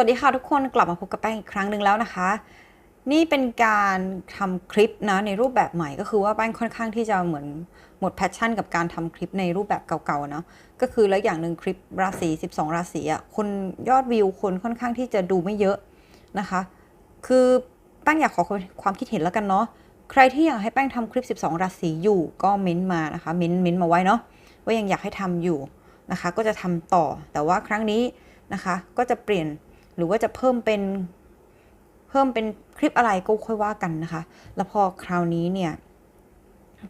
สวัสดีค่ะทุกคนกลับมาพบกับแป้งอีกครั้งหนึ่งแล้วนะคะ นี่เป็นการทำคลิปนะในรูปแบบใหม่ก็คือว่าแป้งค่อนข้างที่จะเหมือนหมดแพชชั่นกับการทำคลิปในรูปแบบเก่าๆเนาะก็คือแล้วอย่างหนึ่งคลิปราศี12 ราศีอะคนยอดวิวคนค่อนข้างที่จะดูไม่เยอะนะคะ คือแป้งอยากขอความคิดเห็นแล้วกันเนาะใครที่อยากให้แป้งทำคลิป 12 ราศีอยู่ก็เม้นต์มานะคะเม้นต์เม้นต์มาไว้เนาะว่ายังอยากให้ทำอยู่นะคะ ก็จะทำต่อแต่ว่าครั้งนี้นะคะ ก็จะเปลี่ยน หรือว่าจะเพิ่มเป็นเพิ่มเป็นคลิปอะไรก็ค่อยว่ากันนะคะ แล้วพอคราวนี้เนี่ย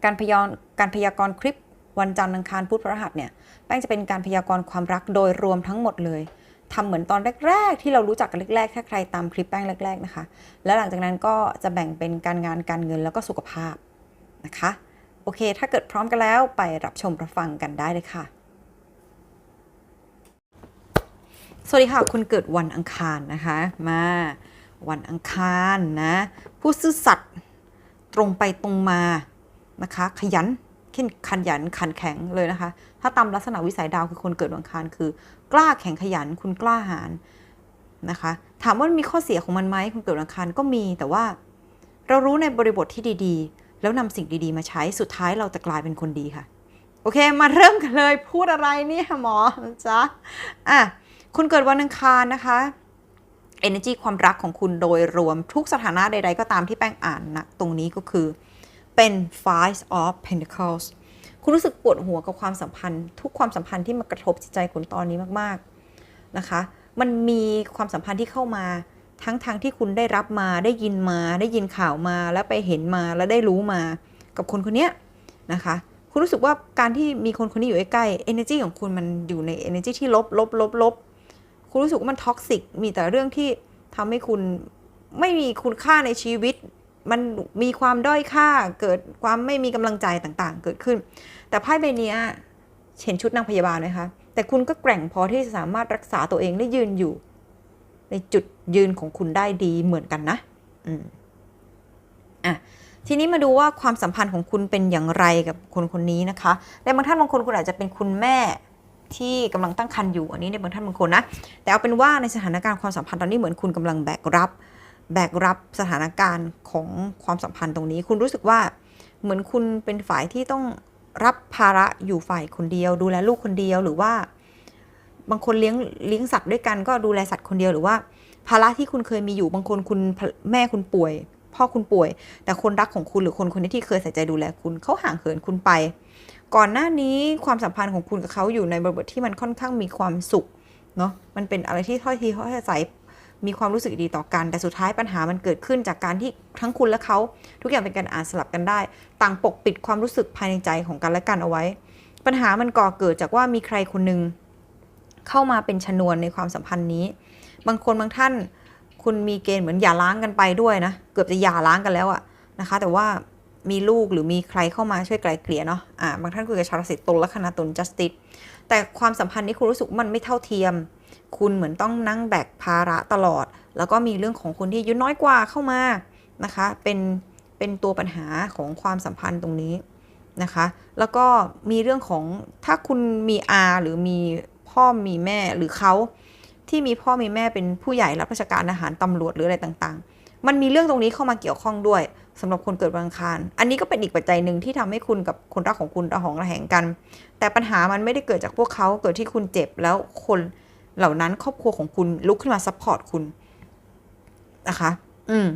การพยากรการพยากรณ์คลิปวันจันทร์อังคารพุธพฤหัสเนี่ยแป้งจะเป็นการพยากรณ์ความรักโดยรวมทั้งหมดเลยทำเหมือนตอนแรก ๆ ที่เรารู้จักกันแรกๆถ้าใครตามคลิปแป้งแรก ๆนะคะ แล้วหลังจากนั้นก็จะแบ่งเป็นการงานการเงินแล้วก็สุขภาพนะคะ โอเค ถ้าเกิดพร้อมกันแล้วไปรับชมรับฟังกันได้เลยค่ะ สวัสดีค่ะคุณเกิดวันอังคารนะคะ มาวันอังคารนะผู้ซื่อสัตย์ตรงไปตรงมานะคะ ขยันเข้นขันยันขันแข็งเลยนะคะ ถ้าตามลักษณะวิสัยดาวคือคนเกิดวันอังคารคือ กล้าแข็งขยันคุณกล้าหาญนะคะ ถามว่ามีข้อเสียของมันไหมคุณเกิดวันอังคารก็มีแต่ว่า เรารู้ในบริบทที่ดีๆ แล้วนำสิ่งดีๆ มาใช้สุดท้ายเราจะกลายเป็นคนดีค่ะ โอเค มาเริ่มกันเลยพูดอะไรเนี่ยหมอจ๊ะอะ คุณเกิดวันอังคารนะคะ energy ความรักของคุณโดยรวมทุกสถานะใด ๆ ก็ตามที่แป้งอ่านนะตรงนี้ก็คือเป็น five of pentacles คุณรู้สึกปวดหัวกับความสัมพันธ์ ทุกความสัมพันธ์ที่มากระทบจิตใจคุณตอนนี้มากๆนะคะ มันมีความสัมพันธ์ที่เข้ามาทั้งทางที่คุณได้รับมาได้ยินมาได้ยินข่าวมาแล้วไปเห็นมาแล้วได้รู้มากับคนคนนี้นะคะ คุณรู้สึกว่าการที่มีคนคนนี้อยู่ใกล้ๆ energy ของคุณมันอยู่ใน energy ที่ลบลบลบลบ คุณรู้สึกว่ามันท็อกซิกมีแต่เรื่องที่ทำให้คุณไม่มีคุณค่าในชีวิต มันมีความด้อยค่าเกิดความไม่มีกำลังใจต่างๆ เกิดขึ้น แต่ไพ่ใบนี้เห็นชุดนางพยาบาลไหมคะแต่คุณก็แกร่งพอที่จะสามารถรักษาตัวเองได้ยืนอยู่ ในจุดยืนของคุณได้ดีเหมือนกันนะอืมอะทีนี้มาดูว่าความสัมพันธ์ของคุณเป็นอย่างไรกับคนคนนี้นะคะในบางท่านบางคนคุณอาจจะเป็นคุณแม่ ที่กำลังตั้งครรภ์อยู่อันนี้ในบางท่านบางคนนะ แต่เอาเป็นว่าในสถานการณ์ความสัมพันธ์ตอนนี้เหมือนคุณกำลังแบกรับ แบกรับสถานการณ์ของความสัมพันธ์ตรงนี้ คุณรู้สึกว่าเหมือนคุณเป็นฝ่ายที่ต้องรับภาระอยู่ฝ่ายคนเดียว ดูแลลูกคนเดียวหรือว่า บางคนเลี้ยงเลี้ยงสัตว์ด้วยกันก็ดูแลสัตว์คนเดียวหรือว่า ภาระที่คุณเคยมีอยู่บางคนคุณแม่คุณป่วย พ่อคุณป่วย แต่คนรักของคุณหรือคนคนนี้ที่เคยใส่ใจดูแลคุณเขาห่างเหินคุณไป ก่อนหน้านี้ความสัมพันธ์ของคุณกับเขาอยู่ในบริบทที่มันค่อนข้างมีความสุขเนาะมันเป็นอะไรที่ถ้อยทีถ้อยอาศัยมีความรู้สึกดีต่อกัน แต่สุดท้ายปัญหามันเกิดขึ้นจากการที่ทั้งคุณและเขา ทุกอย่างเป็นการอ่านสลับกันได้ ต่างปกปิดความรู้สึกภายในใจของกันและกันเอาไว้ ปัญหามันก่อเกิดจากว่ามีใครคนหนึ่งเข้ามาเป็นชนวนในความสัมพันธ์นี้ บางคนบางท่าน คุณมีเกณฑ์เหมือนหย่าร้างกันไปด้วยนะ เกือบจะหย่าร้างกันแล้วอะนะคะ แต่ว่า มีลูกหรือมีใครเข้ามาช่วยไกลเกลี่ยเนาะอ่าบางท่านคุยกับชาวราศีตุลแลัคนาตุล justice แต่ความสัมพันธ์นี้คุณรู้สึกมันไม่เท่าเทียม คุณเหมือนต้องนั่งแบกภาระตลอด แล้วก็มีเรื่องของคนที่อายุน้อยกว่าเข้ามานะคะ เป็นเป็นตัวปัญหาของความสัมพันธ์ตรงนี้นะคะ แล้วก็มีเรื่องของถ้าคุณมีอาหรือมีพ่อมีแม่หรือเขาที่มีพ่อมีแม่เป็นผู้ใหญ่รับราชการอาหารตำรวจหรืออะไรต่างๆ มันมีเรื่องตรงนี้เข้ามาเกี่ยวข้องด้วย สำหรับคนเกิดวันอังคาร อันนี้ก็เป็นอีกปัจจัยหนึ่งที่ทำให้คุณกับคนรักของคุณระหองระแหงกัน แต่ปัญหามันไม่ได้เกิดจากพวกเขาเกิดที่คุณเจ็บแล้วคนเหล่านั้นครอบครัวของคุณลุกขึ้นมาซัพพอร์ตคุณนะคะ อืม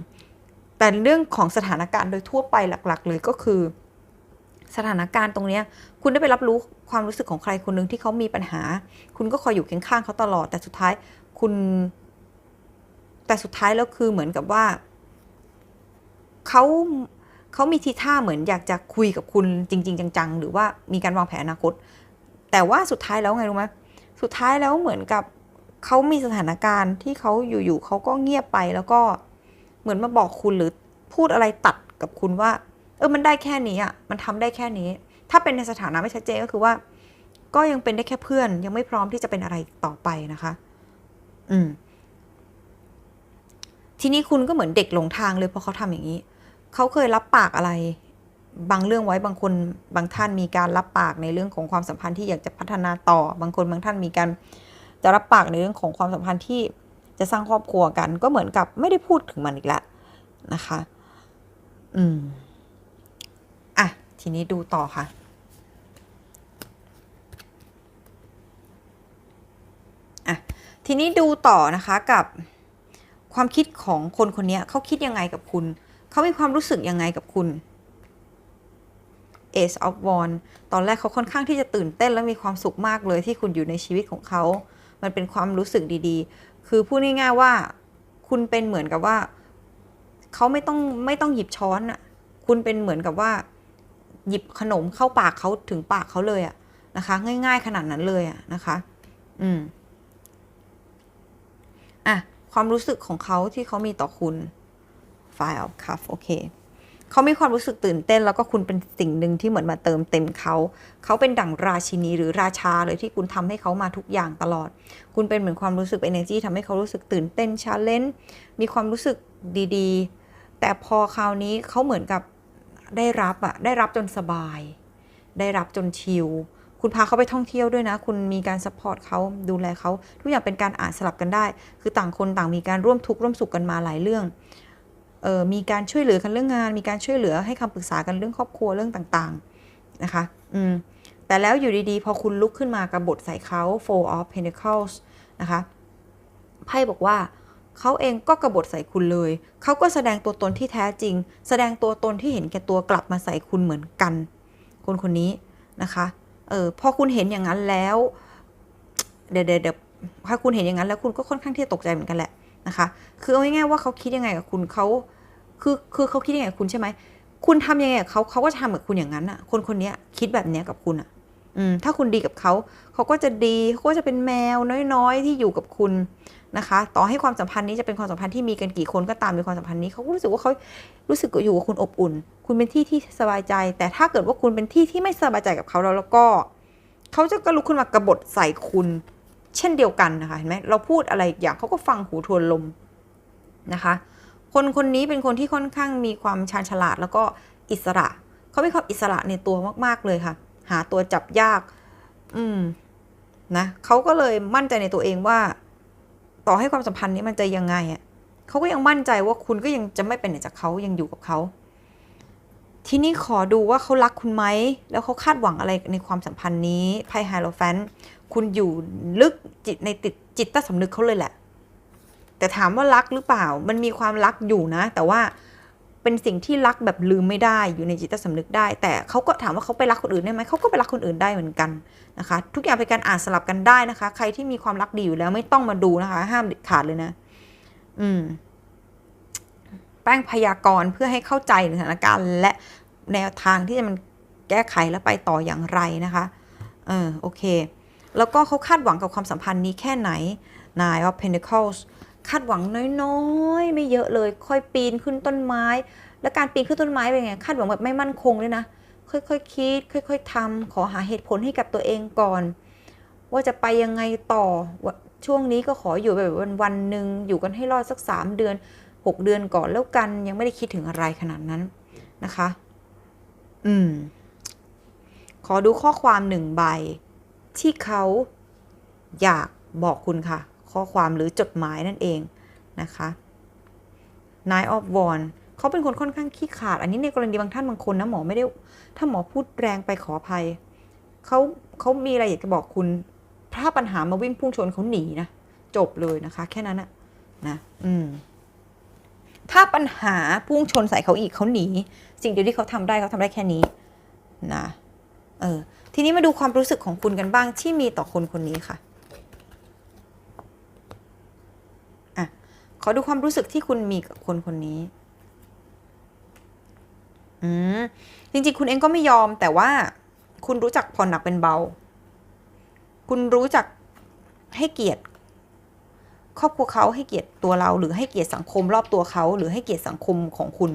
แต่เรื่องของสถานการณ์โดยทั่วไปหลัก ๆ เลยก็คือ สถานการณ์ตรงนี้คุณได้ไปรับรู้ความรู้สึกของใครคนหนึ่งที่เขามีปัญหา คุณก็คอยอยู่เคียงข้างเขาตลอด แต่สุดท้ายคุณ แต่สุดท้ายแล้วคือเหมือนกับว่า เขาเขามีทีท่าเหมือนอยากจะคุยกับคุณจริง ๆ จัง ๆ หรือว่ามีการวางแผนอนาคต แต่ว่าสุดท้ายแล้วไงรู้ไหมสุดท้ายแล้วเหมือนกับเขามีสถานการณ์ที่เขาอยู่ๆเขาก็เงียบไปแล้วก็เหมือนมาบอกคุณหรือพูดอะไรตัดกับคุณว่า เออมันได้แค่นี้อะมันทำได้แค่นี้ ถ้าเป็นในสถานะไม่ชัดเจนก็คือว่า ก็ยังเป็นได้แค่เพื่อน ยังไม่พร้อมที่จะเป็นอะไรต่อไปนะคะ อืมทีนี้คุณก็เหมือนเด็กหลงทางเลยเพราะเขาทำอย่างนี้ เขาเคยรับปากอะไร บางเรื่องไว้บางคนบางท่านมีการรับปากในเรื่องของความสัมพันธ์ที่อยากจะพัฒนาต่อ บางคนบางท่านมีการจะรับปากในเรื่องของความสัมพันธ์ที่จะสร้างครอบครัวกัน ก็เหมือนกับไม่ได้พูดถึงมันอีกแล้วนะคะ อืม อะ ทีนี้ดูต่อค่ะอะ ทีนี้ดูต่อนะคะกับความคิดของคนคนนี้เขาคิดยังไงกับคุณ เขามีความรู้สึกยังไงกับคุณ Ace of Wands ตอนแรกเขาค่อนข้างที่จะตื่นเต้นและมีความสุขมากเลยที่คุณอยู่ในชีวิตของเขา มันเป็นความรู้สึกดีๆ คือพูดง่ายๆว่าคุณเป็นเหมือนกับว่า เขาไม่ต้องไม่ต้องหยิบช้อนอะคุณเป็นเหมือนกับว่า หยิบขนมเข้าปากเขาถึงปากเขาเลยอะนะคะ ง่าย ๆ ขนาดนั้นเลยอะนะคะ อืมอะความรู้สึกของเขาที่เขามีต่อคุณ File Cup โอเคเขามีความรู้สึกตื่นเต้น แล้วก็คุณเป็นสิ่งหนึ่งที่เหมือนมาเติมเต็มเขา เขาเป็นดั่งราชินีหรือราชาเลยที่คุณทำให้เขามาทุกอย่างตลอด คุณเป็นเหมือนความรู้สึก energy ทำให้เขารู้สึกตื่นเต้น challenge มีความรู้สึกดีๆ แต่พอคราวนี้เขาเหมือนกับได้รับอะได้รับจนสบาย ได้รับจนชิลคุณพาเขาไปท่องเที่ยวด้วยนะ คุณมีการซัพพอร์ตเขาดูแลเขาทุกอย่างเป็นการอ่านสลับกันได้ คือต่างคนต่างมีการร่วมทุกข์ร่วมสุขกันมาหลายเรื่อง มีการช่วยเหลือกันเรื่องงาน มีการช่วยเหลือให้คำปรึกษากันเรื่องครอบครัวเรื่องต่างๆนะคะอืมแต่แล้วอยู่ดีๆ พอคุณลุกขึ้นมากระบทใส่เขา Four of Pentacles นะคะไพ่บอกว่าเขาเองก็กระบฏใส่คุณเลย เขาก็แสดงตัวตนที่แท้จริง แสดงตัวตนที่เห็นแก่ตัวกลับมาใส่คุณเหมือนกัน คนคนนี้นะคะเออพอคุณเห็นอย่างนั้นแล้ว เดี๋ยวเดี๋ยวเดี๋ยวพอคุณเห็นอย่างนั้นแล้วคุณก็ค่อนข้างที่จะตกใจเหมือนกันแหละนะคะ คือเอาง่ายๆว่าเขาคิดยังไงกับคุณเขา คือคือเขาคิดยังไงคุณใช่ไหมคุณทำยังไงเขาเขาก็จะทำกับคุณอย่างนั้นอะ คนคนนี้คิดแบบเนี้ยกับคุณอะ อืมถ้าคุณดีกับเขาเขาก็จะดีเขาก็จะเป็นแมวน้อยๆ ที่อยู่กับคุณนะคะ ต่อให้ความสัมพันธ์นี้จะเป็นความสัมพันธ์ที่มีกันกี่คนก็ตามในความสัมพันธ์นี้เขาก็รู้สึกว่าเขารู้สึกอยู่กับคุณอบอุ่น คุณเป็นที่ที่สบายใจ แต่ถ้าเกิดว่าคุณเป็นที่ที่ไม่สบายใจกับเขาแล้วแล้วก็เขาจะก็ลุกขึ้นมากระบฏใส่คุณ เช่นเดียวกันนะคะเห็นไหมเราพูดอะไรอีกอย่างเขาก็ฟังหูทวนลมนะคะ คนคนนี้เป็นคนที่ค่อนข้างมีความชาญฉลาดแล้วก็อิสระ เขามีความอิสระในตัวมาก ๆ เลยค่ะ หาตัวจับยาก อืม นะเขาก็เลยมั่นใจในตัวเองว่า ต่อให้ความสัมพันธ์นี้มันจะยังไงอะเขาก็ยังมั่นใจว่าคุณก็ยังจะไม่เป็นไหนจากเขายังอยู่กับเขา ทีนี้ขอดูว่าเขารักคุณไหม แล้วเขาคาดหวังอะไรในความสัมพันธ์นี้ไพ่ไฮโลแฟน คุณอยู่ลึกจิตในติดจิตใต้สำนึกเขาเลยแหละ แต่ถามว่ารักหรือเปล่า มันมีความรักอยู่นะ แต่ว่าเป็นสิ่งที่รักแบบลืมไม่ได้อยู่ในจิตใต้สำนึกได้ แต่เขาก็ถามว่าเขาไปรักคนอื่นได้ไหมเขาก็ไปรักคนอื่นได้เหมือนกันนะคะ ทุกอย่างเป็นการอ่านสลับกันได้นะคะ ใครที่มีความรักดีอยู่แล้วไม่ต้องมาดูนะคะ ห้ามเด็ดขาดเลยนะ อืม แป้งพยากรณ์เพื่อให้เข้าใจสถานการณ์ และแนวทางที่จะมันแก้ไขและไปต่ออย่างไรนะคะ เออโอเค แล้วก็เขาคาดหวังกับความสัมพันธ์นี้แค่ไหน Nine of Pentacles คาดหวังน้อยๆ ไม่เยอะเลย ค่อยปีนขึ้นต้นไม้ แล้วการปีนขึ้นต้นไม้เป็นไงคาดหวังแบบไม่มั่นคงเลยนะ ค่อยๆคคิด ค่อย ๆทำขอหาเหตุผลให้กับตัวเองก่อน ว่าจะไปยังไงต่อช่วงนี้ก็ขออยู่แบบวันวันๆหนึ่งอยู่กันให้รอดสักสามเดือนหกเดือนก่อนแล้วกันยังไม่ได้คิดถึงอะไรขนาดนั้นนะคะ อืม ขอดูข้อความหนึ่งใบ ที่เขาอยากบอกคุณค่ะ ข้อความหรือจดหมายนั่นเองนะคะ Nine of Wands เขาเป็นคนค่อนข้างขี้ขาด อันนี้ในกรณีบางท่านบางคนนะหมอไม่ได้ ถ้าหมอพูดแรงไปขออภัยเขาเขามีอะไรอยากจะบอกคุณถ้าปัญหามาวิ่งพุ่งชนเขาหนีนะจบเลยนะคะ แค่นั้นนะนะอืมถ้าปัญหาพุ่งชนใส่เขาอีกเขาหนี สิ่งเดียวที่เขาทำได้เขาทำได้แค่นี้นะเออทีนี้มาดูความรู้สึกของคุณกันบ้างที่มีต่อคนคนนี้ค่ะ ขอดูความรู้สึกที่คุณมีกับคนคนนี้ อืม จริงๆ คุณเองก็ไม่ยอม แต่ว่าคุณรู้จักผ่อนหนักเป็นเบา คุณรู้จักให้เกียรติ ครอบครัวเขาให้เกียรติตัวเรา หรือให้เกียรติสังคมรอบตัวเขา หรือให้เกียรติสังคมของคุณ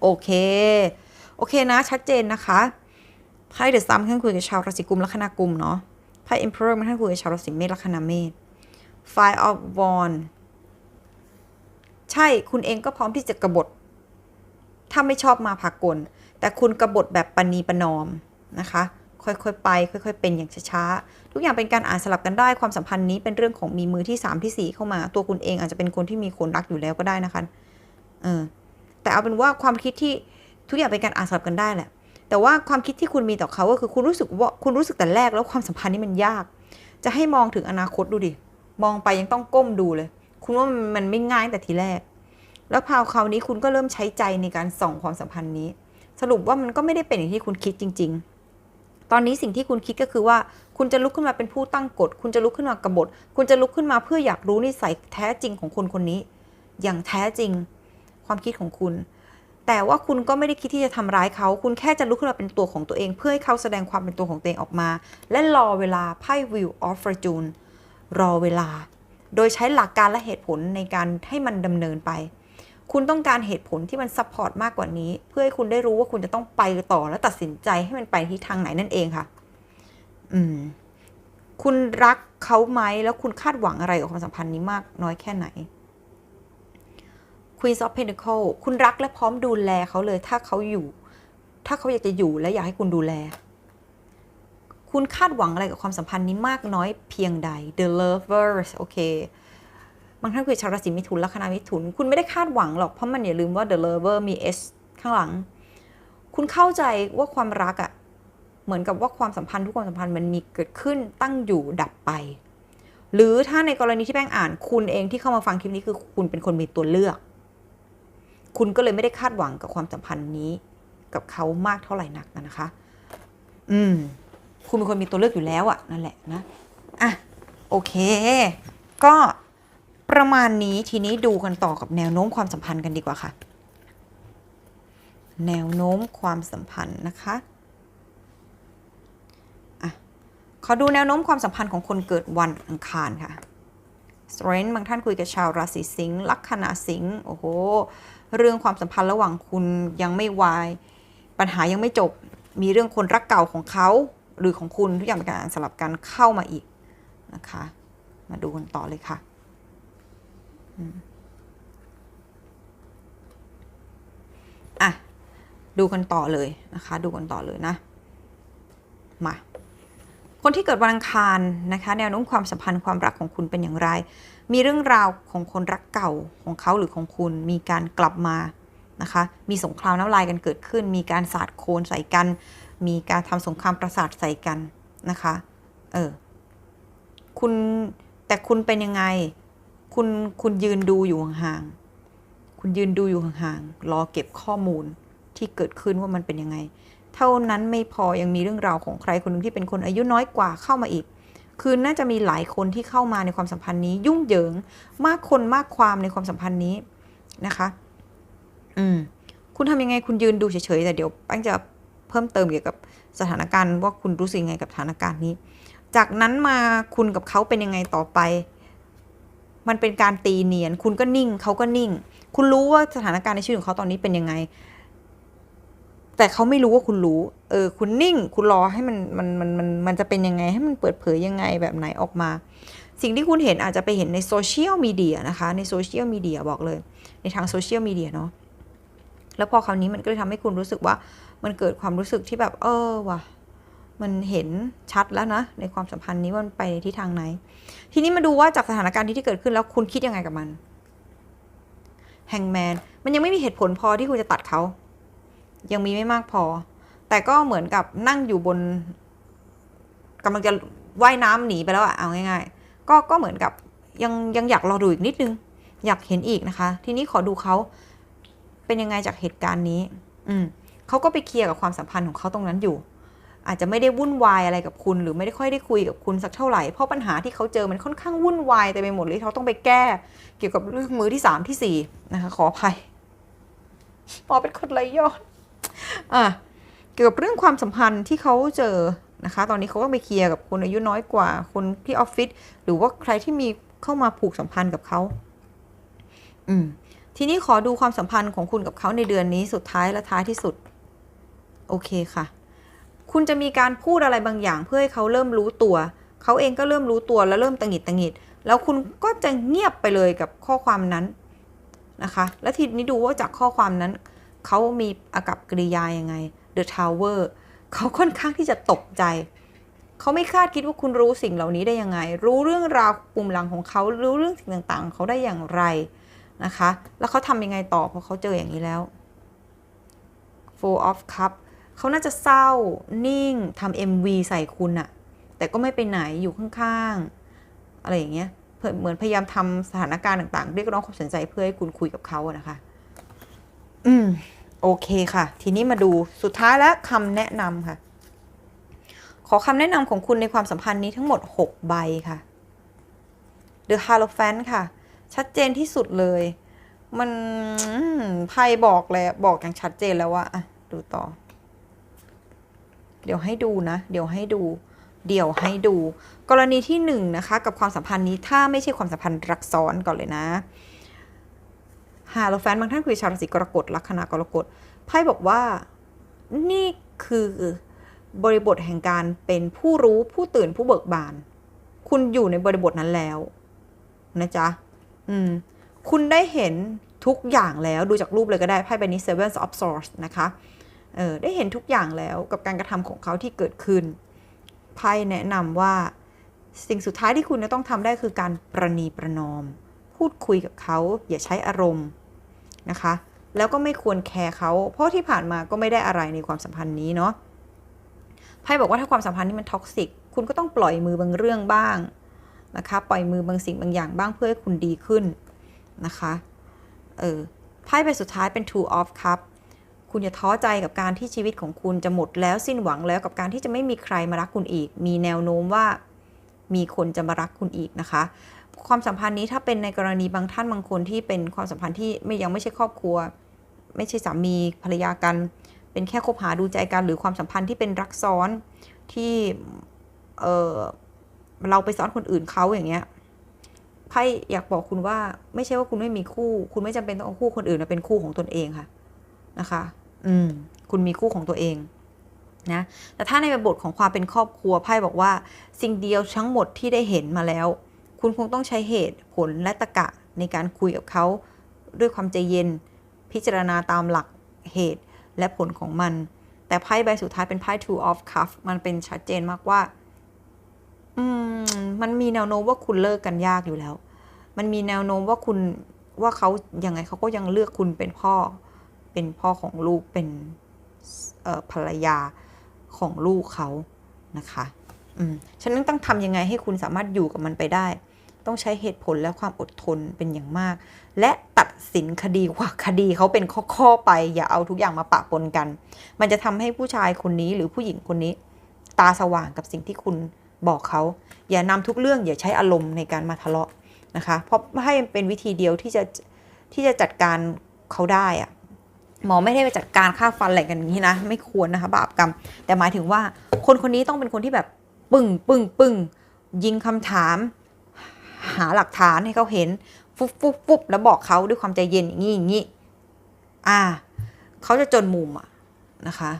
โอเค โอเคนะ ชัดเจนนะคะไพ่เดอะซัมท่านคุยกับชาวราศีกุมลัคนากุมเนาะไพ่เอ็มเพอร์มันท่านคุยกับชาวราศีเมษลัคนาเมษ Five of Wands ใช่คุณเองก็พร้อมที่จะกบฏ ถ้าไม่ชอบมาพากล แต่คุณกบฏแบบปณีประนอมนะคะ ค่อยๆไป ค่อย ๆ เป็นอย่างช้าๆ ทุกอย่างเป็นการอ่านสลับกันได้ความสัมพันธ์นี้เป็นเรื่องของมีมือที่สามที่สี่เข้ามา ตัวคุณเองอาจจะเป็นคนที่มีคนรักอยู่แล้วก็ได้นะคะเออแต่เอาเป็นว่าความคิดที่ทุกอย่างเป็นการอ่านสลับกันได้แหละ แต่ว่าความคิดที่คุณมีต่อเขาก็คือคุณรู้สึกว่าคุณรู้สึกแต่แรกแล้วความสัมพันธ์นี้มันยาก จะให้มองถึงอนาคตดูดิ มองไปยังต้องก้มดูเลย คุณว่ามันไม่ง่ายแต่ทีแรก แล้วพาวคราวนี้คุณก็เริ่มใช้ใจในการส่องความสัมพันธ์นี้ สรุปว่ามันก็ไม่ได้เป็นอย่างที่คุณคิดจริง ๆ ตอนนี้สิ่งที่คุณคิดก็คือว่า คุณจะลุกขึ้นมาเป็นผู้ตั้งกฎ คุณจะลุกขึ้นมากบฏ คุณจะลุกขึ้นมาเพื่ออยากรู้นิสัยแท้จริงของคนคนนี้ อย่างแท้จริง ความคิดของคุณ แต่ว่าคุณก็ไม่ได้คิดที่จะทำร้ายเขา คุณแค่จะลุกขึ้นมาเป็นตัวของตัวเอง เพื่อให้เขาแสดงความเป็นตัวของตัวเองออกมา และรอเวลาไพ่ Wheel of Fortune รอเวลา โดยใช้หลักการและเหตุผลในการให้มันดำเนินไป คุณต้องการเหตุผลที่มันซัพพอร์ตมากกว่านี้ เพื่อให้คุณได้รู้ว่าคุณจะต้องไปต่อและตัดสินใจให้มันไปที่ทางไหนนั่นเองค่ะ อืม คุณรักเขาไหมแล้วคุณคาดหวังอะไรกับความสัมพันธ์นี้มากน้อยแค่ไหน Queen of Pentacles คุณรักและพร้อมดูแลเขาเลยถ้าเขาอยู่ ถ้าเขาอยากจะอยู่และอยากให้คุณดูแล คุณคาดหวังอะไรกับความสัมพันธ์นี้มากน้อยเพียงใด The Lovers โอเคบางท่านคือชาวราศีมิถุนลัคนามิถุน คุณไม่ได้คาดหวังหรอกเพราะมันอย่าลืมว่า The Lover มี S ข้างหลัง คุณเข้าใจว่าความรักอะ่ะเหมือนกับว่าความสัมพันธ์ทุกความสัมพันธ์มันมีเกิดขึ้นตั้งอยู่ดับไป หรือถ้าในกรณีที่แป้งอ่านคุณเองที่เข้ามาฟังคลิปนี้คือคุณเป็นคนมีตัวเลือก คุณก็เลยไม่ได้คาดหวังกับความสัมพันธ์นี้ กับเขามากเท่าไหร่นักนะคะ อืม คุณเป็นคนมีตัวเลือกอยู่แล้วอะนั่นแหละนะอะโอเค ก็ประมาณนี้ทีนี้ดูกันต่อกับแนวโน้มความสัมพันธ์กันดีกว่าค่ะ แนวโน้มความสัมพันธ์นะคะอะขอดูแนวโน้มความสัมพันธ์ของคนเกิดวันอังคารค่ะ Strength บางท่านคุยกับชาวราศีสิงห์ลัคนาสิงห์โอ้โห เรื่องความสัมพันธ์ระหว่างคุณยังไม่วาย ปัญหายังไม่จบ มีเรื่องคนรักเก่าของเขา หรือของคุณทุกอย่างเป็นการสลับกันเข้ามาอีกนะคะ มาดูกันต่อเลยค่ะอะ ดูกันต่อเลยนะคะ ดูกันต่อเลยนะ มาคนที่เกิดวันอังคารนะคะแนวโน้มความสัมพันธ์ความรักของคุณเป็นอย่างไร มีเรื่องราวของคนรักเก่าของเขาหรือของคุณมีการกลับมานะคะ มีสงครามน้ำลายกันเกิดขึ้น มีการสาดโคลนใส่กัน มีการทำสงครามประสาทใส่กันนะคะ เออ คุณแต่คุณเป็นยังไง คุณคุณยืนดูอยู่ห่างๆ คุณยืนดูอยู่ห่างๆ รอเก็บข้อมูลที่เกิดขึ้นว่ามันเป็นยังไง เท่านั้นไม่พอยังมีเรื่องราวของใครคนหนึ่งที่เป็นคนอายุน้อยกว่าเข้ามาอีก คือน่าจะมีหลายคนที่เข้ามาในความสัมพันธ์นี้ ยุ่งเหยิง มากคนมากความในความสัมพันธ์นี้นะคะ อืม คุณทำยังไงคุณยืนดูเฉยๆแต่เดี๋ยวแป้งจะ เพิ่มเติมเกี่ยวกับสถานการณ์ว่าคุณรู้สึกยังไงกับสถานการณ์นี้ จากนั้นมาคุณกับเขาเป็นยังไงต่อไป มันเป็นการตีเนียน คุณก็นิ่งเขาก็นิ่ง คุณรู้ว่าสถานการณ์ในชีวิตของเขาตอนนี้เป็นยังไง แต่เขาไม่รู้ว่าคุณรู้ เออ คุณนิ่ง คุณรอให้มันมันมันมันมันจะเป็นยังไง ให้มันเปิดเผยยังไงแบบไหนออกมา สิ่งที่คุณเห็นอาจจะไปเห็นในโซเชียลมีเดียนะคะ ในโซเชียลมีเดียบอกเลย ในทางโซเชียลมีเดียเนาะแล้วพอคราวนี้มันก็เลยทำให้คุณรู้สึกว่า มันเกิดความรู้สึกที่แบบเออว่ะมันเห็นชัดแล้วนะ ในความสัมพันธ์นี้ว่ามันไปในทิศทางไหน ทีนี้มาดูว่าจากสถานการณ์ที่เกิดขึ้นแล้วคุณคิดยังไงกับมันแฮงแมนมันยังไม่มีเหตุผลพอที่คุณจะตัดเขา ยังมีไม่มากพอ แต่ก็เหมือนกับนั่งอยู่บนกำลังจะว่ายน้ำหนีไปแล้วอะเอาง่ายๆ ก็ก็เหมือนกับยังยังอยากรอดูอีกนิดนึง อยากเห็นอีกนะคะ ทีนี้ขอดูเขาเป็นยังไงจากเหตุการณ์นี้ อืม เขาก็ไปเคลียร์กับความสัมพันธ์ของเขาตรงนั้นอยู่ อาจจะไม่ได้วุ่นวายอะไรกับคุณ หรือไม่ได้ค่อยได้คุยกับคุณสักเท่าไหร่เพราะปัญหาที่เขาเจอมันค่อนข้างวุ่นวายแต่ไปหมดเลยเขาต้องไปแก้ เกี่ยวกับเรื่องมือที่สามที่สี่นะคะขออภัยปอเป็นคนไรยอดอะเกี่ยวกับเรื่องความสัมพันธ์ที่เขาเจอนะคะ ตอนนี้เขาก็ไปเคลียร์กับคนอายุน้อยกว่า คนที่ออฟฟิศหรือว่าใครที่มีเข้ามาผูกสัมพันธ์กับเขา อืม ทีนี้ขอดูความสัมพันธ์ของคุณกับเขาในเดือนนี้สุดท้ายและท้ายที่สุด โอเคค่ะ คุณจะมีการพูดอะไรบางอย่าง เพื่อให้เขาเริ่มรู้ตัว เขาเองก็เริ่มรู้ตัวแล้วเริ่มตังหิดตังหิด แล้วคุณก็จะเงียบไปเลยกับข้อความนั้นนะคะ และทีนี้ดูว่าจากข้อความนั้น เขามีอากับกริยายังไง The Tower เขาค่อนข้างที่จะตกใจ เขาไม่คาดคิดว่าคุณรู้สิ่งเหล่านี้ได้ยังไง รู้เรื่องราวปุ่มหลังของเขา รู้เรื่องสิ่งต่างๆของเขาได้อย่างไรนะคะ แล้วเขาทำยังไงต่อพอเขาเจออย่างนี้แล้ว Four of Cup เขาน่าจะเศร้า นิ่งทำ MV ใส่คุณอะแต่ก็ไม่ไปไหนอยู่ข้างๆ อะไรอย่างเงี้ยเหมือนพยายามทำสถานการณ์ต่างๆ เรียกร้องความสนใจเพื่อให้คุณคุยกับเขาอะนะคะ อืม โอเคค่ะ ทีนี้มาดูสุดท้ายแล้วคำแนะนำค่ะ ขอคำแนะนำของคุณในความสัมพันธ์นี้ทั้งหมด 6 ใบค่ะ The Hierophant ค่ะ ชัดเจนที่สุดเลย มันไพ่บอกแล้วบอกอย่างชัดเจนแล้วว่าอะดูต่อ เดี๋ยวให้ดูนะ เดี๋ยวให้ดู เดี๋ยวให้ดู กรณีที่หนึ่งนะคะกับความสัมพันธ์นี้ถ้าไม่ใช่ความสัมพันธ์รักซ้อนก่อนเลยนะฮาโลแฟนบางท่านคือชาวราศีกรกฎลัคนากรกฎไพ่บอกว่านี่คือบริบทแห่งการเป็นผู้รู้ผู้ตื่นผู้เบิกบาน คุณอยู่ในบริบทนั้นแล้วนะจ๊ะอืมคุณได้เห็นทุกอย่างแล้วดูจากรูปเลยก็ได้ไพ่ใบนี้ Seven of Swords นะคะ เออได้เห็นทุกอย่างแล้วกับการกระทำของเขาที่เกิดขึ้นไพ่แนะนำว่าสิ่งสุดท้ายที่คุณจะต้องทำได้คือการประนีประนอม พูดคุยกับเขาอย่าใช้อารมณ์นะคะ แล้วก็ไม่ควรแคร์เขาเพราะที่ผ่านมาก็ไม่ได้อะไรในความสัมพันธ์นี้เนาะไพ่บอกว่าถ้าความสัมพันธ์นี้มันท็อกซิกคุณก็ต้องปล่อยมือบางเรื่องบ้างนะคะปล่อยมือบางสิ่งบางอย่างบ้างเพื่อให้คุณดีขึ้นนะคะเออไพ่ใบสุดท้ายเป็น two of cup คุณอย่าท้อใจกับการที่ชีวิตของคุณจะหมดแล้วสิ้นหวังแล้วกับการที่จะไม่มีใครมารักคุณอีก มีแนวโน้มว่ามีคนจะมารักคุณอีกนะคะ ความสัมพันธ์นี้ถ้าเป็นในกรณีบางท่านบางคนที่เป็นความสัมพันธ์ที่ไม่ยังไม่ใช่ครอบครัว ไม่ใช่สามีภรรยากัน เป็นแค่คบหาดูใจกันหรือความสัมพันธ์ที่เป็นรักซ้อนที่เออเราไปซ้อนคนอื่นเขาอย่างเงี้ยไพ่อยากบอกคุณว่าไม่ใช่ว่าคุณไม่มีคู่ คุณไม่จำเป็นต้องเอาคู่คนอื่นมาเป็นคู่ของตนเองค่ะนะคะ อืม คุณมีคู่ของตัวเองนะ แต่ถ้าในบทของความเป็นครอบครัวไพ่บอกว่า สิ่งเดียวทั้งหมดที่ได้เห็นมาแล้ว คุณคงต้องใช้เหตุผลและตะกะในการคุยกับเขาด้วยความใจเย็น พิจารณาตามหลักเหตุและผลของมัน แต่ไพ่ใบสุดท้ายเป็นไพ่ two of cup มันเป็นชัดเจนมากว่า อืม มันมีแนวโน้มว่าคุณเลิกกันยากอยู่แล้ว มันมีแนวโน้มว่าคุณว่าเขายังไงเขาก็ยังเลือกคุณเป็นพ่อ เป็นพ่อของลูกเป็นภรรยาของลูกเขานะคะอืมฉะนั้นต้องทำยังไงให้คุณสามารถอยู่กับมันไปได้ ต้องใช้เหตุผลและความอดทนเป็นอย่างมาก และตัดสินคดีว่าคดีเขาเป็นข้อๆไป อย่าเอาทุกอย่างมาปะปนกัน มันจะทำให้ผู้ชายคนนี้หรือผู้หญิงคนนี้ ตาสว่างกับสิ่งที่คุณบอกเขา อย่านำทุกเรื่องอย่าใช้อารมณ์ในการมาทะเลาะนะคะ เพราะให้เป็นวิธีเดียวที่จะที่จะจัดการเขาได้อะ หมอไม่ได้ไปจัดการค่าฟันอะไรกันอย่างนี้นะ ไม่ควรนะคะบาปกรรม แต่หมายถึงว่าคนคนนี้ต้องเป็นคนที่แบบปึ้งปึ้งปึ้งยิงคำถาม หาหลักฐานให้เขาเห็น ฟุบฟุบฟุบแล้วบอกเขาด้วยความใจเย็นอย่างนี้อย่างนี้อ่าเขาจะจนมุมอะนะคะ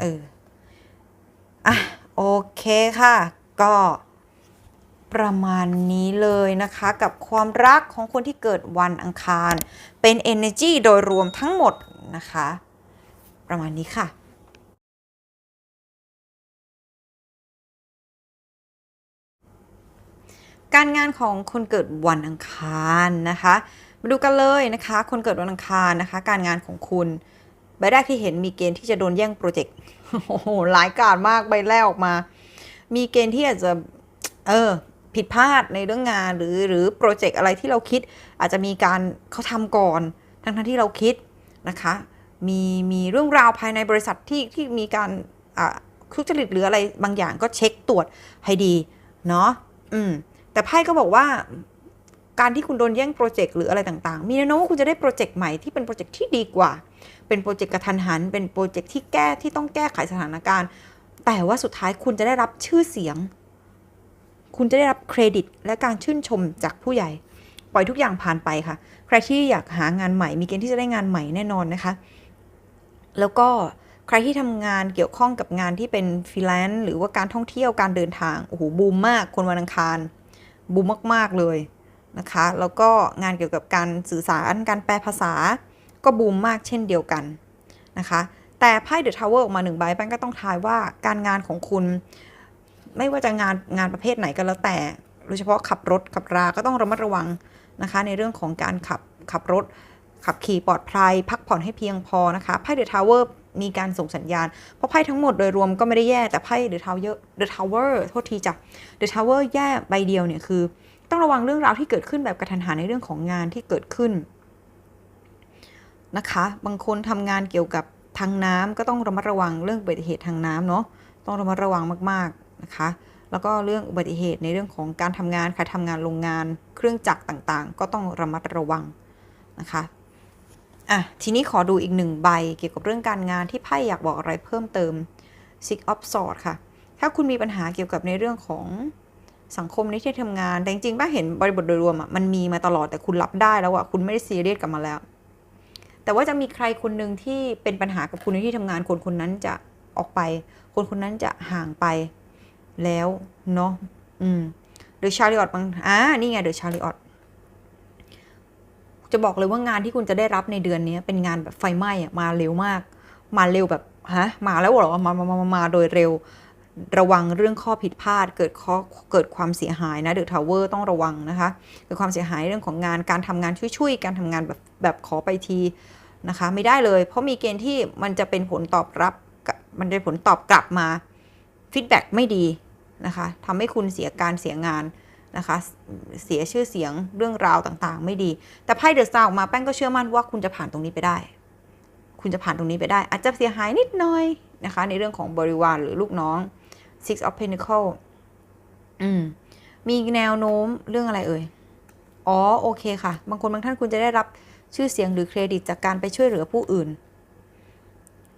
เอออะโอเคค่ะ ก็ประมาณนี้เลยนะคะกับความรักของคนที่เกิดวันอังคาร เป็น energy โดยรวมทั้งหมด นะคะ ประมาณนี้ค่ะการงานของคนเกิดวันอังคารนะคะ มาดูกันเลยนะคะ คนเกิดวันอังคารนะคะ การงานของคุณใบแรกที่เห็นมีเกณฑ์ที่จะโดนแย่งโปรเจกต์โอ้โหหลายการมากใบแรกออกมา มีเกณฑ์ที่อาจจะเออผิดพลาดในเรื่องงานหรือหรือโปรเจกต์อะไรที่เราคิด อาจจะมีการเขาทำก่อน ทั้งทั้งที่เราคิด นะคะมีมีเรื่องราวภายในบริษัทที่ที่มีการอ่าทุจริตหรืออะไรบางอย่างก็เช็คตรวจให้ดีเนาะอืมแต่ไพ่ก็บอกว่า การที่คุณโดนแย่งโปรเจกต์หรืออะไรต่างๆ มีแนวโน้มว่าคุณจะได้โปรเจกต์ใหม่ที่เป็นโปรเจกต์ที่ดีกว่า เป็นโปรเจกต์กระทันหัน เป็นโปรเจกต์ที่แก้ที่ต้องแก้ไขสถานการณ์ แต่ว่าสุดท้ายคุณจะได้รับชื่อเสียง คุณจะได้รับเครดิต และการชื่นชมจากผู้ใหญ่ ปล่อยทุกอย่างผ่านไปค่ะ รที่อยากหางานใหม่ มีเกณฑ์ที่จะได้งานใหม่แน่นอนนะคะ แล้วก็ใครที่ทำงานเกี่ยวข้องกับงานที่เป็นฟรีแลนซ์หรือว่าการท่องเที่ยวการเดินทางโอ้โหบูมมากคนวันอังคารบูมมาก ๆเลยนะคะ แล้วก็งานเกี่ยวกับการสื่อสารการแปลภาษา ก็บูมมากเช่นเดียวกันนะคะ แต่ไพ่เดอะทาวเวอร์ออกมาหนึ่งใบแป้งก็ต้องทายว่าการงานของคุณ ไม่ว่าจะงานงานประเภทไหนก็แล้วแต่โดยเฉพาะขับรถขับราก็ต้องระมัดระวัง นะคะในเรื่องของการขับขับรถ ขับขี่ปลอดภัย พักผ่อนให้เพียงพอนะคะไพ่เดอะทาวเวอร์มีการส่งสัญญาณ เพราะไพ่ทั้งหมดโดยรวมก็ไม่ได้แย่แต่ไพ่เดอะทาวเวอร์เดอะทาวเวอร์โทษทีจ้ะเดอะทาวเวอร์แย่ใบเดียวเนี่ยคือ ต้องระวังเรื่องราวที่เกิดขึ้นแบบกระทันหันในเรื่องของงานที่เกิดขึ้นนะคะ บางคนทำงานเกี่ยวกับทางน้ำก็ต้องระมัดระวังเรื่องอุบัติเหตุทางน้ำเนาะต้องระมัดระวังมากๆนะคะ แล้วก็เรื่องอุบัติเหตุในเรื่องของการทำงานใครทำงานโรงงาน เครื่องจักรต่างๆ ก็ต้องระมัดระวังนะคะอะทีนี้ขอดูอีกหนึ่งใบเกี่ยวกับเรื่องการงานที่ไพ่อยากบอกอะไรเพิ่มเติม Six of Swords ค่ะ ถ้าคุณมีปัญหาเกี่ยวกับในเรื่องของสังคมในที่ทำงานแต่จริงๆป้าเห็นบริบทโดยรวมอะมันมีมาตลอดแต่คุณรับได้แล้วอะคุณไม่ได้ซีเรียสกับมาแล้ว แต่ว่าจะมีใครคนหนึ่งที่เป็นปัญหากับคุณในที่ทำงานคนคนนั้นจะออกไป คนคนนั้นจะห่างไป แล้วเนาะอืมเดอะชาริออตบางอ่านี่ไงเดอะชาริออตจะบอกเลยว่างานที่คุณจะได้รับในเดือนนี้เป็นงานแบบไฟไหม้อมาเร็วมาก มาเร็วแบบฮะมาแล้วเหรอมามามามามาโดยเร็ว ระวังเรื่องข้อผิดพลาด เกิดข้อเกิดความเสียหายนะเดอะทาวเวอร์ต้องระวังนะคะเกิดความเสียหายเรื่องของงานการทำงานช่วยๆการทำงานแบบแบบขอไปทีนะคะ ไม่ได้เลย เพราะมีเกณฑ์ที่มันจะเป็นผลตอบรับมันจะผลตอบกลับมา ฟีดแบ็กไม่ดีนะคะทำให้คุณเสียการเสียงานนะคะเสียชื่อเสียงเรื่องราวต่างๆ ไม่ดี แต่ไพ่เดอะสตาร์ออกมาแป้งก็เชื่อมั่นว่าคุณจะผ่านตรงนี้ไปได้ คุณจะผ่านตรงนี้ไปได้ อาจจะเสียหายนิดหน่อยนะคะ ในเรื่องของบริวารหรือลูกน้อง Six of Pentacle อืมมีแนวโน้มเรื่องอะไรเอ่ย อ๋อโอเคค่ะ บางคนบางท่านคุณจะได้รับชื่อเสียงหรือเครดิตจากการไปช่วยเหลือผู้อื่น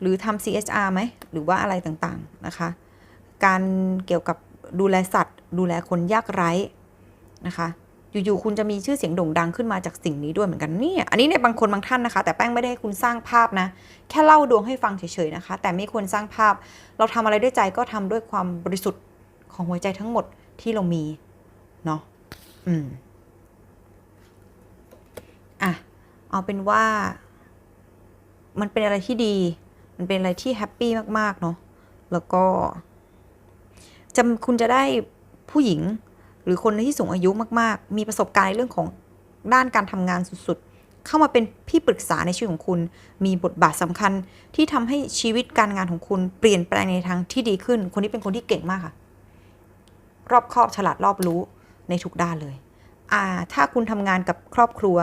หรือทำ CSR ไหม หรือว่าอะไรต่างๆนะคะ การเกี่ยวกับดูแลสัตว์ ดูแลคนยากไร้นะคะอยู่ๆคุณจะมีชื่อเสียงโด่งดังขึ้นมาจากสิ่งนี้ด้วยเหมือนกันเนี่ยอันนี้ในบางคนบางท่านนะคะ แต่แป้งไม่ได้ให้คุณสร้างภาพนะ แค่เล่าดวงให้ฟังเฉยๆนะคะ แต่ไม่ควรสร้างภาพ เราทำอะไรด้วยใจก็ทำด้วยความบริสุทธิ์ของหัวใจทั้งหมดที่เรามีเนาะอืมอะเอาเป็นว่า มันเป็นอะไรที่ดี มันเป็นอะไรที่แฮปปี้มากๆเนาะแล้วก็ จะคุณจะได้ผู้หญิง หรือคนที่สูงอายุมากๆ มีประสบการณ์ในเรื่องของด้านการทำงานสุดๆ เข้ามาเป็นพี่ปรึกษาในชีวิตของคุณ มีบทบาทสำคัญที่ทำให้ชีวิตการงานของคุณเปลี่ยนแปลงในทางที่ดีขึ้น คนนี้เป็นคนที่เก่งมากค่ะ รอบครอบฉลาดรอบรู้ในทุกด้านเลย อ่า ถ้าคุณทำงานกับครอบครัว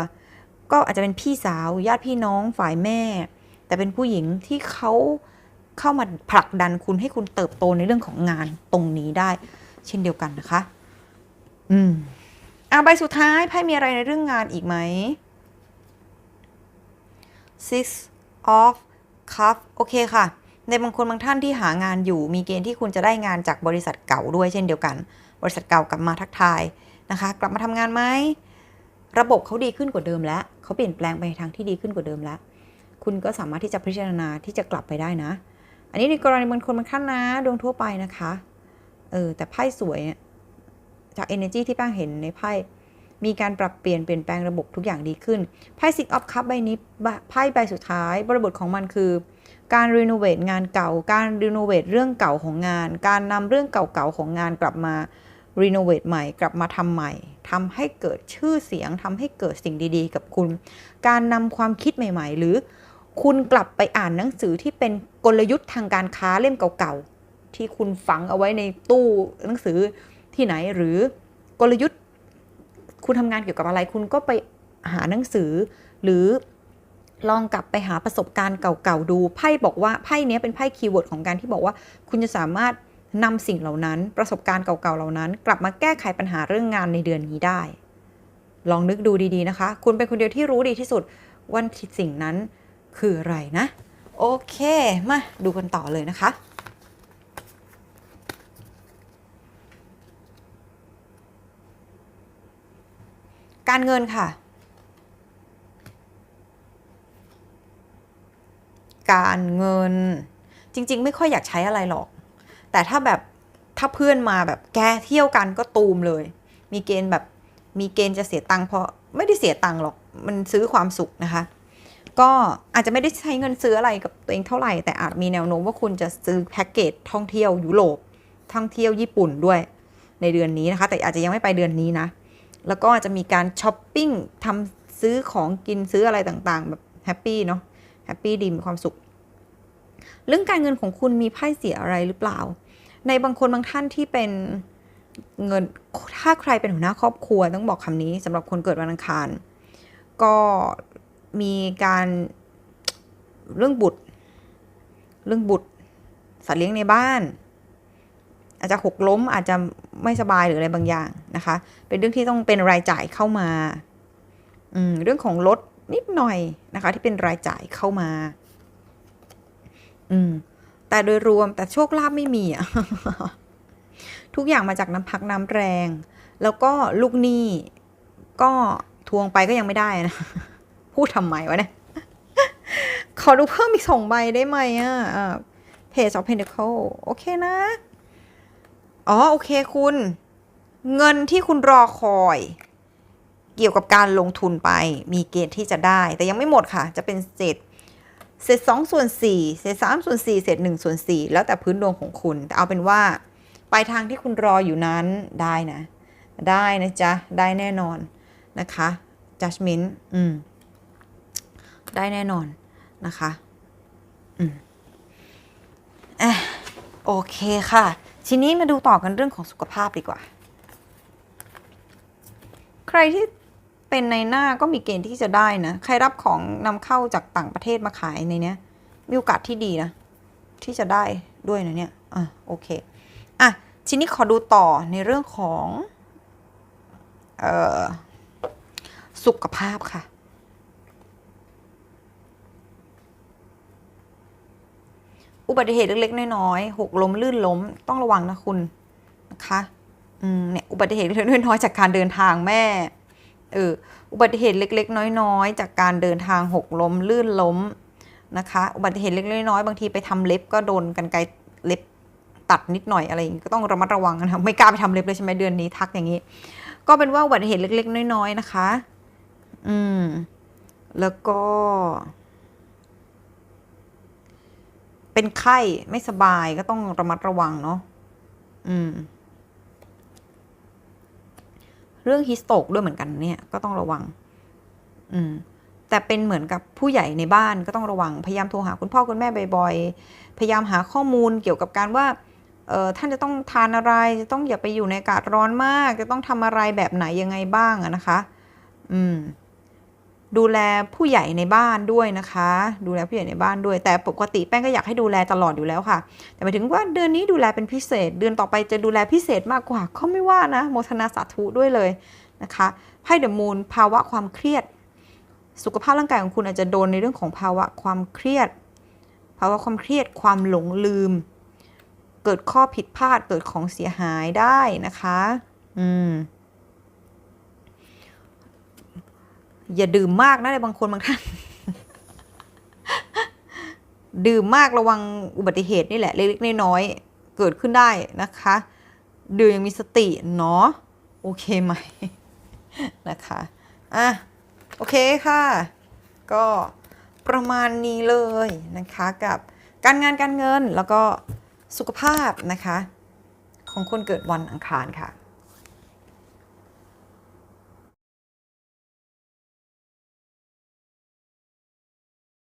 ก็อาจจะเป็นพี่สาวญาติพี่น้องฝ่ายแม่ แต่เป็นผู้หญิงที่เขา เข้ามาผลักดันคุณให้คุณเติบโตในเรื่องของงานตรงนี้ได้ เช่นเดียวกันนะคะ อืมอ่าใบสุดท้ายไพ่มีอะไรในเรื่องงานอีกไหม six of cups โอเคค่ะ ในบางคนบางท่านที่หางานอยู่ มีเกณฑ์ที่คุณจะได้งานจากบริษัทเก่าด้วยเช่นเดียวกัน บริษัทเก่ากลับมาทักทายนะคะ กลับมาทำงานไหมระบบเขาดีขึ้นกว่าเดิมแล้วเขาเปลี่ยนแปลงไปทางที่ดีขึ้นกว่าเดิมแล้ว คุณก็สามารถที่จะพิจารณาที่จะกลับไปได้นะ อันนี้ในกรณีบางคนบางท่านนะดวงทั่วไปนะคะ เออแต่ไพ่สวยอะจาก energy ที่แป้งเห็นในไพ่มีการปรับเปลี่ยนเปลี่ยนแปลงระบบทุกอย่างดีขึ้น ไพ่ Six of Cup ใบนี้ไพ่ใบสุดท้าย บริบทของมันคือ การรีโนเวทงานเก่า การรีโนเวทเรื่องเก่าของงาน การนำเรื่องเก่าๆของงานกลับมารีโนเวทใหม่ กลับมาทำใหม่ทำให้เกิดชื่อเสียงทำให้เกิดสิ่งดีๆ กับคุณ การนำความคิดใหม่ ๆ หรือ คุณกลับไปอ่านหนังสือที่เป็นกลยุทธ์ทางการค้าเล่มเก่าๆ ที่คุณฝังเอาไว้ในตู้หนังสือที่ไหนหรือกลยุทธ์ คุณทำงานเกี่ยวกับอะไร คุณก็ไปหาหนังสือ หรือลองกลับไปหาประสบการณ์เก่าๆดูไพ่บอกว่าไพ่เนี้ยเป็นไพ่คีย์เวิร์ดของการที่บอกว่า คุณจะสามารถนำสิ่งเหล่านั้น ประสบการณ์เก่าๆเหล่านั้น กลับมาแก้ไขปัญหาเรื่องงานในเดือนนี้ได้ ลองนึกดูดีๆนะคะ คุณเป็นคนเดียวที่รู้ดีที่สุดว่าสิ่งนั้น คืออะไรนะ โอเค มาดูกันต่อเลยนะคะการเงินค่ะ การเงินจริง ๆ ไม่ค่อยอยากใช้อะไรหรอก แต่ถ้าแบบถ้าเพื่อนมาแบบแกเที่ยวกันก็ตูมเลย มีเกณฑ์แบบมีเกณฑ์จะเสียตังค์เพราะไม่ได้เสียตังค์หรอก มันซื้อความสุขนะคะ ก็อาจจะไม่ได้ใช้เงินซื้ออะไรกับตัวเองเท่าไหร่ แต่อาจมีแนวโน้มว่าคุณจะซื้อแพ็กเกจท่องเที่ยวยุโรปท่องเที่ยวญี่ปุ่นด้วยในเดือนนี้นะคะ แต่อาจจะยังไม่ไปเดือนนี้นะ แล้วก็อาจจะมีการช้อปปิ้งทำซื้อของกินซื้ออะไรต่างๆ แบบแฮปปี้เนาะแฮปปี้ดีมีความสุข เรื่องการเงินของคุณมีไพ่เสียอะไรหรือเปล่า ในบางคนบางท่านที่เป็นเงินถ้าใครเป็นหัวหน้าครอบครัวต้องบอกคำนี้สำหรับคนเกิดวันอังคาร ก็ มีการเรื่องบุตร เรื่องบุตร สัตว์เลี้ยงในบ้าน อาจจะหกล้มอาจจะไม่สบายหรืออะไรบางอย่างนะคะ เป็นเรื่องที่ต้องเป็นรายจ่ายเข้ามาอืมเรื่องของรถนิดหน่อยนะคะ ที่เป็นรายจ่ายเข้ามา อืมแต่โดยรวมแต่โชคลาภไม่มีอะทุกอย่างมาจากน้ำพักน้ำแรง แล้วก็ลูกหนี้ก็ทวงไปก็ยังไม่ได้นะ พูดทำไมวะเนี่ย ขอดูเพิ่มอีกสองใบได้ไหมอะเพจ of Pentacle โอเคนะ อ๋อ โอเคคุณ เงินที่คุณรอคอย เกี่ยวกับการลงทุนไป มีเกณฑ์ที่จะได้ แต่ยังไม่หมดค่ะ จะเป็นเศษเศษสองส่วนสี่เศษสามส่วนสี่เศษหนึ่งส่วนสี่แล้วแต่พื้นดวงของคุณ แต่เอาเป็นว่าปลายทางที่คุณรออยู่นั้นได้นะ ได้นะจ๊ะ ได้แน่นอนนะคะ judgment อืม ได้แน่นอนนะคะ อืมอะโอเคค่ะ ทีนี้มาดูต่อกันเรื่องของสุขภาพดีกว่า ใครที่เป็นในหน้าก็มีเกณฑ์ที่จะได้นะ ใครรับของนำเข้าจากต่างประเทศมาขายในเนี้ย มีโอกาสที่ดีนะ ที่จะได้ด้วยนะเนี่ย อะโอเค อะทีนี้ขอดูต่อในเรื่องของ เอ่อ สุขภาพค่ะ อุบัติเหตุเล็กๆน้อยๆหกล้มลื่นล้มต้องระวังนะคุณนะคะอืมเนี่ยอุบัติเหตุเล็กๆน้อยๆจากการเดินทางแม่เอออุบัติเหตุเล็ก ๆ น้อยๆ จากการเดินทางหกล้มลื่นล้มนะคะ อุบัติเหตุเล็กๆน้อยๆบางทีไปทำเล็บก็โดนกันไกรเล็บตัดนิดหน่อยอะไรอย่างงี้ก็ต้องระมัดระวังนะไม่กล้าไปทำเล็บเลยใช่ไหมเดือนนี้ทักอย่างนี้ ก็เป็นว่าอุบัติเหตุเล็ก ๆ น้อยๆนะคะ อืม แล้วก็ เป็นไข้ไม่สบายก็ต้องระมัดระวังเนาะอืม เรื่องฮิสโตกด้วยเหมือนกันเนี่ย ก็ต้องระวัง อืม แต่เป็นเหมือนกับผู้ใหญ่ในบ้านก็ต้องระวัง พยายามโทรหาคุณพ่อคุณแม่บ่อยๆ พยายามหาข้อมูลเกี่ยวกับการว่า เออท่านจะต้องทานอะไร จะต้องอย่าไปอยู่ในอากาศร้อนมาก จะต้องทำอะไรแบบไหนยังไงบ้างอะนะคะ อืม ดูแลผู้ใหญ่ในบ้านด้วยนะคะ ดูแลผู้ใหญ่ในบ้านด้วย แต่ปกติแป้งก็อยากให้ดูแลตลอดอยู่แล้วค่ะ แต่หมายถึงว่าเดือนนี้ดูแลเป็นพิเศษ เดือนต่อไปจะดูแลพิเศษมากกว่าก็ไม่ว่านะโมทนาสาธุด้วยเลยนะคะไพ่เดอะมูนภาวะความเครียด สุขภาพร่างกายของคุณอาจจะโดนในเรื่องของภาวะความเครียด ภาวะความเครียดความหลงลืม เกิดข้อผิดพลาดเกิดของเสียหายได้นะคะ อืม อย่าดื่มมากนะในบางคนบางท่าน ดื่มมากระวังอุบัติเหตุนี่แหละเล็กๆน้อยๆเกิดขึ้นได้นะคะ ดื่มยังมีสติเนาะโอเคไหมนะคะอะโอเคค่ะ ก็ประมาณนี้เลยนะคะกับการงานการเงินแล้วก็สุขภาพนะคะ ของคนเกิดวันอังคารค่ะ